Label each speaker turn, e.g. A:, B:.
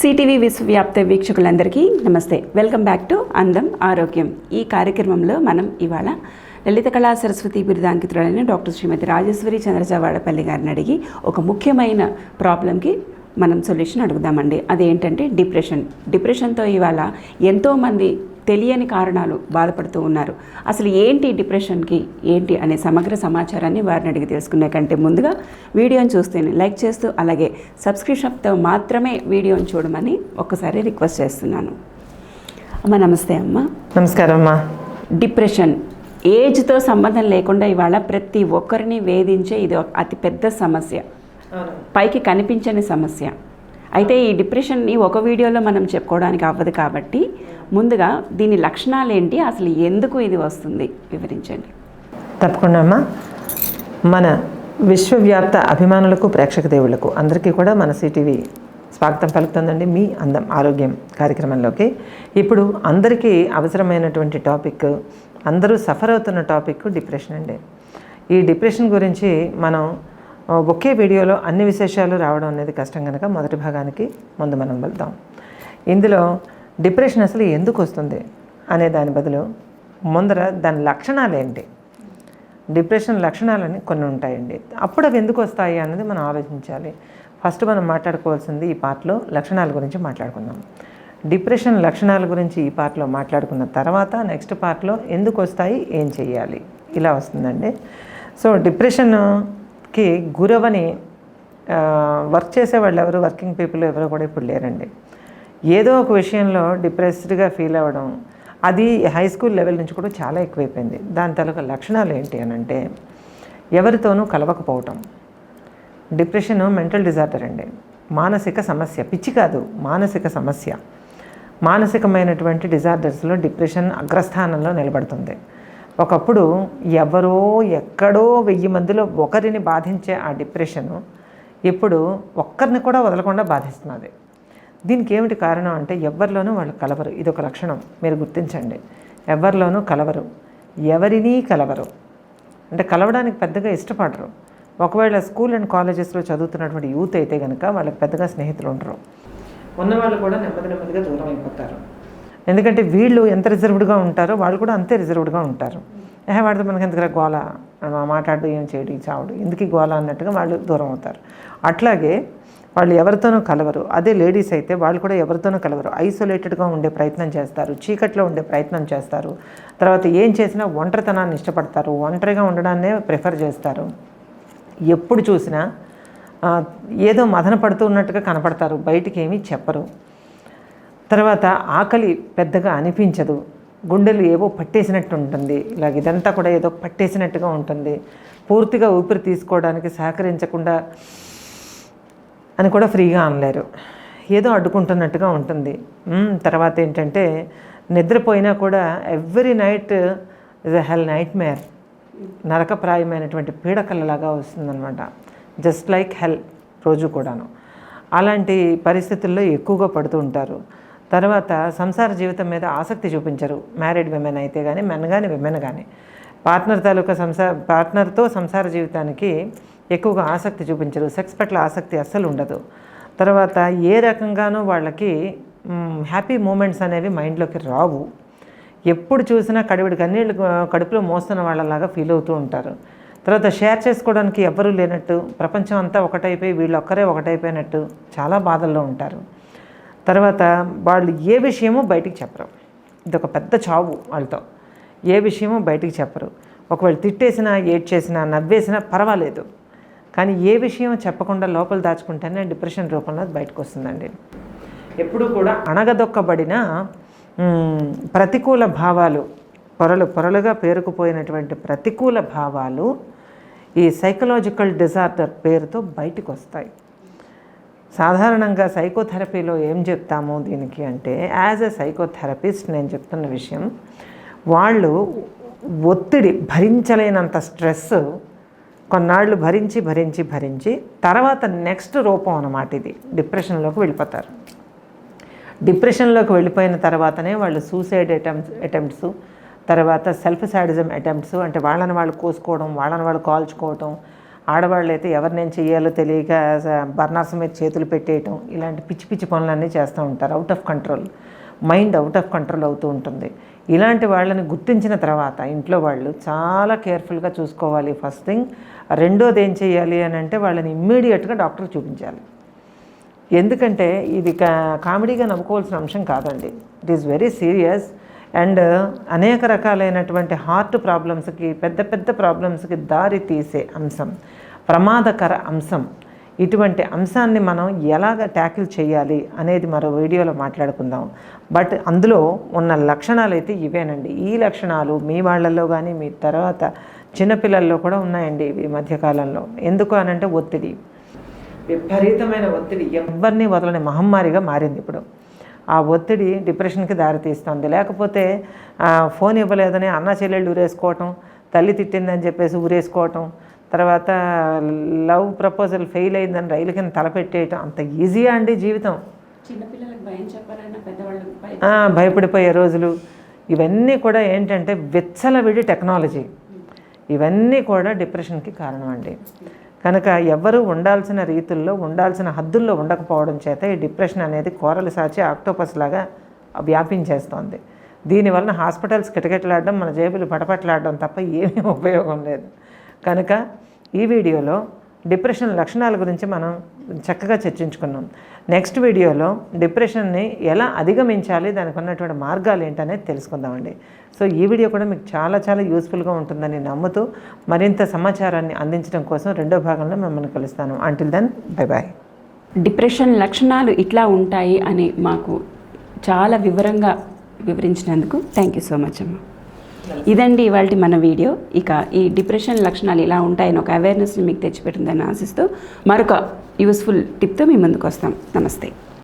A: CTV విశ్వవ్యాప్త వీక్షకులందరికీ నమస్తే. Welcome back to అందం ఆరోగ్యం. ఈ కార్యక్రమంలో మనం ఇవాళ లలిత కళా సరస్వతి బిరుదాంకితురాలైన డాక్టర్ శ్రీమతి రాజేశ్వరి చంద్రజావాడపల్లి గారిని అడిగి ఒక ముఖ్యమైన ప్రాబ్లంకి మనం సొల్యూషన్ అడుగుదామండి. అదేంటంటే డిప్రెషన్. డిప్రెషన్తో ఇవాళ ఎంతోమంది తెలియని కారణాలు బాధపడుతూ ఉన్నారు. అసలు ఏంటి డిప్రెషన్కి? ఏంటి అనే సమగ్ర సమాచారాన్ని వారిని అడిగి తెలుసుకునే కంటే ముందుగా వీడియోని చూస్తేనే లైక్ చేస్తూ అలాగే సబ్స్క్రిప్షన్తో మాత్రమే వీడియోని చూడమని ఒక్కసారి రిక్వెస్ట్ చేస్తున్నాను. అమ్మ నమస్తే అమ్మ.
B: నమస్కారం అమ్మా.
A: డిప్రెషన్ ఏజ్తో సంబంధం లేకుండా ఇవాళ ప్రతి ఒక్కరిని వేధించే ఇది ఒక అతి పెద్ద సమస్య పైకి కనిపించని సమస్య. అయితే ఈ డిప్రెషన్ని ఒక వీడియోలో మనం చెప్పుకోవడానికి అవ్వదు కాబట్టి ముందుగా దీని లక్షణాలు ఏంటి అసలు ఎందుకు ఇది వస్తుంది వివరించండి.
B: తప్పకుండా అమ్మా. మన విశ్వవ్యాప్త అభిమానులకు ప్రేక్షక దేవుళ్ళకు అందరికీ కూడా మన సిటీవీ స్వాగతం పలుకుతుందండి. మీ అందం ఆరోగ్యం కార్యక్రమంలోకి. ఇప్పుడు అందరికీ అవసరమైనటువంటి టాపిక్ అందరూ సఫర్ అవుతున్న టాపిక్ డిప్రెషన్ అండి. ఈ డిప్రెషన్ గురించి మనం ఒకే వీడియోలో అన్ని విశేషాలు రావడం అనేది కష్టం కనుక మొదటి భాగానికి ముందు మనం వెళ్దాం. ఇందులో డిప్రెషన్ అసలు ఎందుకు వస్తుంది అనే దాని బదులు ముందర దాని లక్షణాలు ఏంటి? డిప్రెషన్ లక్షణాలని కొన్ని ఉంటాయండి. అప్పుడు అవి ఎందుకు వస్తాయి అన్నది మనం ఆలోచించాలి. ఫస్ట్ మనం మాట్లాడుకోవాల్సింది ఈ పార్ట్లో లక్షణాల గురించి మాట్లాడుకుందాం. డిప్రెషన్ లక్షణాల గురించి ఈ పార్ట్లో మాట్లాడుకున్న తర్వాత నెక్స్ట్ పార్ట్లో ఎందుకు వస్తాయి ఏం చేయాలి ఇలా వస్తుందండి. సో డిప్రెషన్ కి గురవని వర్క్ చేసే వాళ్ళు ఎవరు? వర్కింగ్ పీపుల్ ఎవరు కూడా ఇప్పుడు లేరండి. ఏదో ఒక విషయంలో డిప్రెస్డ్గా ఫీల్ అవ్వడం అది హై స్కూల్ లెవెల్ నుంచి కూడా చాలా ఎక్కువైపోయింది. దాని తాలూకా లక్షణాలు ఏంటి అని అంటే ఎవరితోనూ కలవకపోవటం. డిప్రెషన్ మెంటల్ డిజార్డర్ అండి. మానసిక సమస్య పిచ్చి కాదు మానసిక సమస్య. మానసికమైనటువంటి డిజార్డర్స్లో డిప్రెషన్ అగ్రస్థానంలో నిలబడుతుంది. ఒకప్పుడు ఎవరో ఎక్కడో వెయ్యి మందిలో ఒకరిని బాధించే ఆ డిప్రెషను ఇప్పుడు ఒక్కరిని కూడా వదలకుండా బాధిస్తున్నది. దీనికి ఏమిటి కారణం అంటే ఎవరిలోనూ వాళ్ళు కలవరు. ఇది ఒక లక్షణం. మీరు గుర్తించండి. ఎవరిలోనూ కలవరు. ఎవరినీ కలవరు. అంటే కలవడానికి పెద్దగా ఇష్టపడరు. ఒకవేళ స్కూల్ అండ్ కాలేజెస్లో చదువుతున్నటువంటి యూత్ అయితే కనుక వాళ్ళకి పెద్దగా స్నేహితులు ఉండరు. ఉన్నవాళ్ళు కూడా నెమ్మది నెమ్మదిగా దూరం అయిపోతారు. ఎందుకంటే వీళ్ళు ఎంత రిజర్వ్డ్గా ఉంటారో వాళ్ళు కూడా అంతే రిజర్వ్డ్గా ఉంటారు. ఏహే వాడితో మనకి ఎందుకు గోల? మాట్లాడు ఏం చేయడు చావుడు. ఎందుకు గోల అన్నట్టుగా వాళ్ళు దూరం అవుతారు. అట్లాగే వాళ్ళు ఎవరితోనూ కలవరు. అదే లేడీస్ అయితే వాళ్ళు కూడా ఎవరితోనూ కలవరు. ఐసోలేటెడ్గా ఉండే ప్రయత్నం చేస్తారు. చీకట్లో ఉండే ప్రయత్నం చేస్తారు. తర్వాత ఏం చేసినా ఒంటరితనాన్ని ఇష్టపడతారు. ఒంటరిగా ఉండడాన్నే ప్రిఫర్ చేస్తారు. ఎప్పుడు చూసినా ఏదో మదన పడుతూ ఉన్నట్టుగా కనపడతారు. బయటికి ఏమీ చెప్పరు. తర్వాత ఆకలి పెద్దగా అనిపించదు. గుండెలు ఏవో పట్టేసినట్టు ఉంటుంది ఇలాగ ఇదంతా కూడా ఏదో పట్టేసినట్టుగా ఉంటుంది. పూర్తిగా ఊపిరి తీసుకోవడానికి సహకరించకుండా అని కూడా ఫ్రీగా అనలేరు. ఏదో అడ్డుకుంటున్నట్టుగా ఉంటుంది. తర్వాత ఏంటంటే నిద్రపోయినా కూడా every night is a hell nightmare నరకప్రాయమైనటువంటి పీడకలలాగా వస్తుందన్నమాట. జస్ట్ లైక్ హెల్ రోజు కూడాను. అలాంటి పరిస్థితుల్లో ఎక్కువగా పడుతూ ఉంటారు. తర్వాత సంసార జీవితం మీద ఆసక్తి చూపించరు. మ్యారీడ్ విమెన్ అయితే కానీ మెన్ కానీ విమెన్ కానీ పార్ట్నర్ తాలూకా సంసార పార్ట్నర్తో సంసార జీవితానికి ఎక్కువగా ఆసక్తి చూపించరు. సెక్స్ పట్ల ఆసక్తి అస్సలు ఉండదు. తర్వాత ఏ రకంగానూ వాళ్ళకి హ్యాపీ మూమెంట్స్ అనేవి మైండ్లోకి రావు. ఎప్పుడు చూసినా కడివిడి కన్నీళ్ళు కడుపులో మోస్తున్న వాళ్ళలాగా ఫీల్ అవుతూ ఉంటారు. తర్వాత షేర్ చేసుకోవడానికి ఎవరూ లేనట్టు ప్రపంచం అంతా ఒకటైపోయి వీళ్ళు ఒక్కరే ఒకటైపోయినట్టు చాలా బాధల్లో ఉంటారు. తర్వాత వాళ్ళు ఏ విషయమో బయటికి చెప్పరు. ఇది ఒక పెద్ద చావు వాళ్ళతో. ఏ విషయమో బయటికి చెప్పరు. ఒకవేళ తిట్టేసినా ఏడ్చేసినా నవ్వేసినా పర్వాలేదు. కానీ ఏ విషయం చెప్పకుండా లోపల దాచుకుంటేనే డిప్రెషన్ రూపంలో బయటకు వస్తుందండి ఎప్పుడు కూడా అణగదొక్కబడిన ప్రతికూల భావాలు పొరలు పొరలుగా పేరుకుపోయినటువంటి ప్రతికూల భావాలు ఈ సైకలాజికల్ డిజార్డర్ పేరుతో బయటకు వస్తాయి సాధారణంగా సైకోథెరపీలో ఏం చెప్తాము దీనికి అంటే యాజ్ ఎ సైకోథెరపిస్ట్ నేను చెప్తున్న విషయం వాళ్ళు ఒత్తిడి భరించలేనంత స్ట్రెస్ కొన్నాళ్ళు భరించి భరించి భరించి తర్వాత నెక్స్ట్ రూపం అన్నమాట ఇది డిప్రెషన్లోకి వెళ్ళిపోతారు. డిప్రెషన్లోకి వెళ్ళిపోయిన తర్వాతనే వాళ్ళు సూసైడ్ అటెంప్ట్స్ అటెంప్ట్స్ తర్వాత సెల్ఫ్ సాడిజం అటెంప్ట్స్ అంటే వాళ్ళని వాళ్ళు కోసుకోవడం వాళ్ళని వాళ్ళు కాల్చుకోవడం ఆడవాళ్ళు అయితే ఎవరినేం చేయాలో తెలియక స- బర్నర్స్ మీద చేతులు పెట్టేయటం ఇలాంటి పిచ్చి పిచ్చి పనులన్నీ చేస్తూ ఉంటారు. Out of control mind out of control అవుతూ ఉంటుంది. ఇలాంటి వాళ్ళని గుర్తించిన తర్వాత ఇంట్లో వాళ్ళు చాలా కేర్ఫుల్గా చూసుకోవాలి. ఫస్ట్ థింగ్ రెండోది ఏం చేయాలి అని అంటే వాళ్ళని ఇమ్మీడియట్గా డాక్టర్ చూపించాలి. ఎందుకంటే ఇది కా కామెడీగా నమ్ముకోవాల్సిన అంశం కాదండి. It is very serious and అనేక రకాలైనటువంటి హార్ట్ ప్రాబ్లమ్స్కి పెద్ద పెద్ద ప్రాబ్లమ్స్కి దారి తీసే అంశం ప్రమాదకర అంశం. ఇటువంటి అంశాన్ని మనం ఎలాగ ట్యాకిల్ చేయాలి అనేది మరో వీడియోలో మాట్లాడుకుందాం. బట్ అందులో ఉన్న లక్షణాలు అయితే ఇవేనండి. ఈ లక్షణాలు మీ వాళ్ళల్లో కానీ మీ తర్వాత చిన్నపిల్లల్లో కూడా ఉన్నాయండి ఈ మధ్యకాలంలో. ఎందుకు అనంటే ఒత్తిడి. విపరీతమైన ఒత్తిడి. ఎవరిని వదలని మహమ్మారిగా మారింది ఇప్పుడు. ఆ ఒత్తిడి డిప్రెషన్కి దారితీస్తుంది. లేకపోతే ఫోన్ ఇవ్వలేదని అన్న చెల్లెళ్ళు ఊరేసుకోవటం తల్లి తిట్టిందని చెప్పేసి ఊరేసుకోవటం తర్వాత లవ్ ప్రపోజల్ ఫెయిల్ అయిందని రైలు కింద తలపెట్టేయటం అంత ఈజీయా అండి జీవితం? భయపడిపోయే రోజులు. ఇవన్నీ కూడా ఏంటంటే విచ్చలవిడి టెక్నాలజీ. ఇవన్నీ కూడా డిప్రెషన్కి కారణం అండి. కనుక ఎవ్వరూ ఉండాల్సిన రీతుల్లో ఉండాల్సిన హద్దుల్లో ఉండకపోవడం చేత ఈ డిప్రెషన్ అనేది కూరలు సాచి ఆక్టోపస్ లాగా వ్యాపించేస్తోంది. దీనివలన హాస్పిటల్స్ కిటకిటలాడడం మన జేబులు పటపటలాడడం తప్ప ఏమీ ఉపయోగం లేదు. కనుక ఈ వీడియోలో డిప్రెషన్ లక్షణాల గురించి మనం చక్కగా చర్చించుకున్నాం. నెక్స్ట్ వీడియోలో డిప్రెషన్ని ఎలా అధిగమించాలి దానికి ఉన్నటువంటి మార్గాలు ఏంటనేది తెలుసుకుందామండి. సో ఈ వీడియో కూడా మీకు చాలా చాలా యూస్ఫుల్గా ఉంటుందని నమ్ముతూ మరింత సమాచారాన్ని అందించడం కోసం రెండో భాగంలో మిమ్మల్ని కలుస్తాను. Until then bye bye
A: depression లక్షణాలు ఇట్లా ఉంటాయి అని మాకు చాలా వివరంగా వివరించినందుకు థ్యాంక్ యూ సో మచ్ అమ్మ. ఇదండి ఇవాళ మన వీడియో. ఇక ఈ డిప్రెషన్ లక్షణాలు ఇలా ఉంటాయని ఒక అవేర్నెస్ని మీకు తెచ్చిపెట్టిందని ఆశిస్తూ మరొక యూస్ఫుల్ టిప్తో మీ ముందుకు వస్తాం. నమస్తే.